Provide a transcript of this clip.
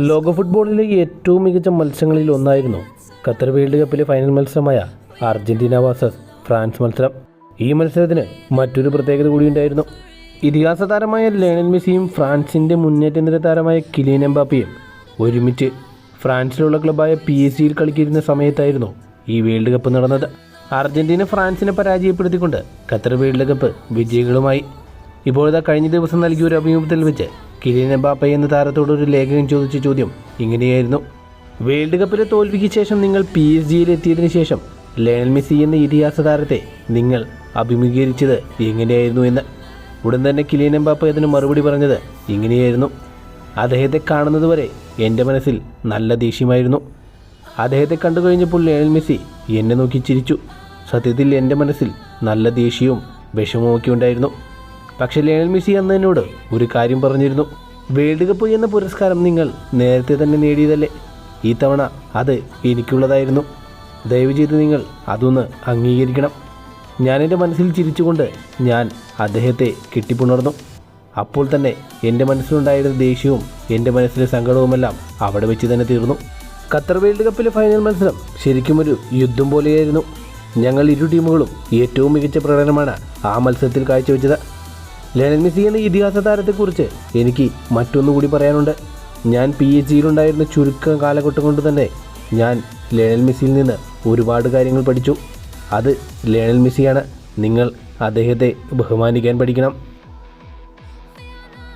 ലോക ഫുട്ബോളിലെ ഏറ്റവും മികച്ച മത്സരങ്ങളിൽ ഒന്നായിരുന്നു ഖത്തർ വേൾഡ് കപ്പിലെ ഫൈനൽ മത്സരമായ അർജന്റീന വേഴ്സസ് ഫ്രാൻസ് മത്സരം. ഈ മത്സരത്തിന് മറ്റൊരു പ്രത്യേകത കൂടിയുണ്ടായിരുന്നു ഇതിഹാസ താരമായ ലയണൽ മെസ്സിയും ഫ്രാൻസിന്റെ മുന്നേറ്റ നിര താരമായ കിലിയൻ എംബാപ്പിയും ഒരുമിച്ച് ഫ്രാൻസിലുള്ള ക്ലബായ പി എസ് സിയിൽ കളിക്കിരുന്ന സമയത്തായിരുന്നു ഈ വേൾഡ് കപ്പ് നടന്നത്. അർജന്റീന ഫ്രാൻസിനെ പരാജയപ്പെടുത്തിക്കൊണ്ട് ഖത്തർ വേൾഡ് കപ്പ് വിജയികളുമായി. ഇപ്പോഴത്തെ കഴിഞ്ഞ ദിവസം നൽകിയ ഒരു അഭിമുഖത്തിൽ വെച്ച് കിലിയൻ എംബാപ്പ എന്ന താരത്തോട് ഒരു ലേഖകൻ ചോദിച്ച ചോദ്യം ഇങ്ങനെയായിരുന്നു. വേൾഡ് കപ്പിലെ തോൽവിക്ക് ശേഷം നിങ്ങൾ പി എസ് ജിയിൽ എത്തിയതിനു ശേഷം ലയണൽ മെസ്സി എന്ന ഇതിഹാസ താരത്തെ നിങ്ങൾ അഭിമുഖീകരിച്ചത് എങ്ങനെയായിരുന്നു എന്ന്. ഉടൻ തന്നെ കിലിയൻ എംബാപ്പ അതിന് മറുപടി പറഞ്ഞത് ഇങ്ങനെയായിരുന്നു. അദ്ദേഹത്തെ കാണുന്നതുവരെ എന്റെ മനസ്സിൽ നല്ല ദേഷ്യമായിരുന്നു. അദ്ദേഹത്തെ കണ്ടു കഴിഞ്ഞപ്പോൾ ലയണൽ മെസ്സി എന്നെ നോക്കി ചിരിച്ചു. സത്യത്തിൽ എന്റെ മനസ്സിൽ നല്ല ദേഷ്യവും വിഷമവും ഒക്കെ ഉണ്ടായിരുന്നു. പക്ഷേ ലയണൽ മെസ്സി അന്ന് എന്നോട് ഒരു കാര്യം പറഞ്ഞിരുന്നു. വേൾഡ് കപ്പ് എന്ന പുരസ്കാരം നിങ്ങൾ നേരത്തെ തന്നെ നേടിയതല്ലേ? ഈ തവണ അത് എനിക്കുള്ളതായിരുന്നു. ദയവ് ചെയ്ത് നിങ്ങൾ അതൊന്ന് അംഗീകരിക്കണം. ഞാൻ എന്റെ മനസ്സിൽ ചിരിച്ചുകൊണ്ട് ഞാൻ അദ്ദേഹത്തെ കെട്ടിപ്പുണർന്നു. അപ്പോൾ തന്നെ എന്റെ മനസ്സിലുണ്ടായിരുന്ന ദേഷ്യവും എന്റെ മനസ്സിലെ സങ്കടവുമെല്ലാം അവിടെ വെച്ച് തന്നെ തീർന്നു. ഖത്തർ വേൾഡ് കപ്പിലെ ഫൈനൽ മത്സരം ശരിക്കും ഒരു യുദ്ധം പോലെയായിരുന്നു. ഞങ്ങൾ ഇരു ടീമുകളും ഏറ്റവും മികച്ച പ്രകടനമാണ് ആ മത്സരത്തിൽ കാഴ്ചവെച്ചത്. ലയണൽ മെസ്സി എന്ന ഇതിഹാസ താരത്തെക്കുറിച്ച് എനിക്ക് മറ്റൊന്നുകൂടി പറയാനുണ്ട്. ഞാൻ പി എച്ച് ജിയിലുണ്ടായിരുന്ന ചുരുക്കം കാലഘട്ടം കൊണ്ട് തന്നെ ഞാൻ ലയണൽ മെസ്സിയിൽ നിന്ന് ഒരുപാട് കാര്യങ്ങൾ പഠിച്ചു. അത് ലയണൽ മെസ്സിയാണ്. നിങ്ങൾ അദ്ദേഹത്തെ ബഹുമാനിക്കാൻ പഠിക്കണം.